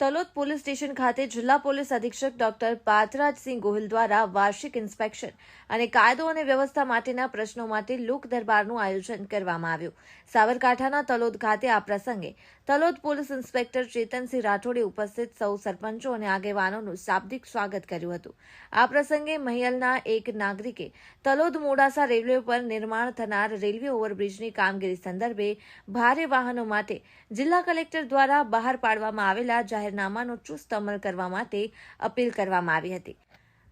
Talod police station ખાતે જિલ્લા police અધિક્ષક ડોક્ટર પાથરાજસિંહ ગોહિલ દ્વારા વાર્ષિક ઇન્સ્પેક્શન અને કાયદો અને વ્યવસ્થા માટેના પ્રશ્નો માટે લોક દરબારનું આયોજન કરવામાં આવ્યું. સાબરકાંઠાના તલોદ ખાતે આ પ્રસંગે તલોદ પોલીસ ઇન્સ્પેક્ટર ચેતનસિંહ રાઠોડે ઉપસ્થિત સૌ સરપંચો અને આગેવાનોનું શાબ્દિક સ્વાગત કર્યું હતું. આ પ્રસંગે મહિયલના એક નાગરિકે તલોદ મોડાસા રેલવે પર નિર્માણ થનાર રેલવે ઓવરબ્રિજની કામગીરી સંદર્ભે ભારે વાહનો માટે જિલ્લા કલેક્ટર દ્વારા બહાર પાડવામાં આવેલા જાહેરનામાનો ચુસ્ત અમલ કરવા માટે અપીલ કરવામાં આવી હતી.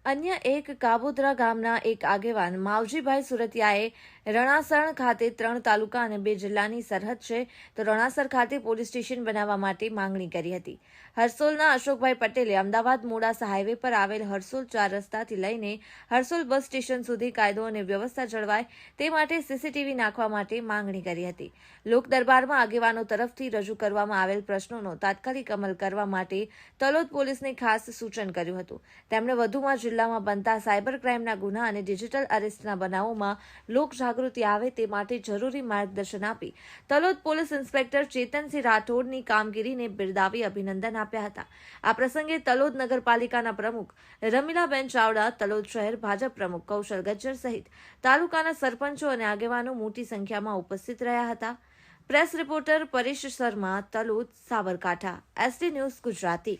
અન્ય એક કાબોદરા ગામના એક આગેવાન માવજીભાઈ સુરતિયાએ રણાસણ ખાતે ત્રણ તાલુકા અને બે જિલ્લાની સરહદ છે, તો રણાસર ખાતે પોલીસ સ્ટેશન બનાવવા માટે માંગણી કરી હતી. હરસોલના અશોકભાઈ પટેલે અમદાવાદ મોડાસા હાઈવે પર આવેલ હરસોલ ચાર રસ્તાથી લઈને હરસોલ બસ સ્ટેશન સુધી કાયદો અને વ્યવસ્થા જળવાય તે માટે સીસીટીવી નાખવા માટે માંગણી કરી હતી. લોક દરબારમાં આગેવાનો તરફથી રજૂ કરવામાં આવેલ પ્રશ્નોનો તાત્કાલિક અમલ કરવા માટે તલોદ પોલીસને ખાસ સૂચન કર્યું હતું. તેમણે વધુમાં જિલ્લામાં બનતા સાયબર ક્રાઇમના ગુના અને ડિજિટલ અરેસ્ટના બનાવોમાં લોક જાગૃતિ આવે તે માટે જરૂરી માર્ગદર્શન આપી તલોદ પોલીસ ઇન્સ્પેક્ટર ચેતનસિંહ રાઠોડની કામગીરીને બિરદાવી અભિનંદન આપ્યા હતા. આ પ્રસંગે તલોદ નગરપાલિકાના પ્રમુખ રમીલાબેન ચાવડા, તલોદ શહેર ભાજપ પ્રમુખ કૌશલ ગજ્જર સહિત તાલુકાના સરપંચો અને આગેવાનો મોટી સંખ્યામાં ઉપસ્થિત રહ્યા હતા. Press reporter Paresh Sharma, Talod Sabarkantha. ST news Gujarati.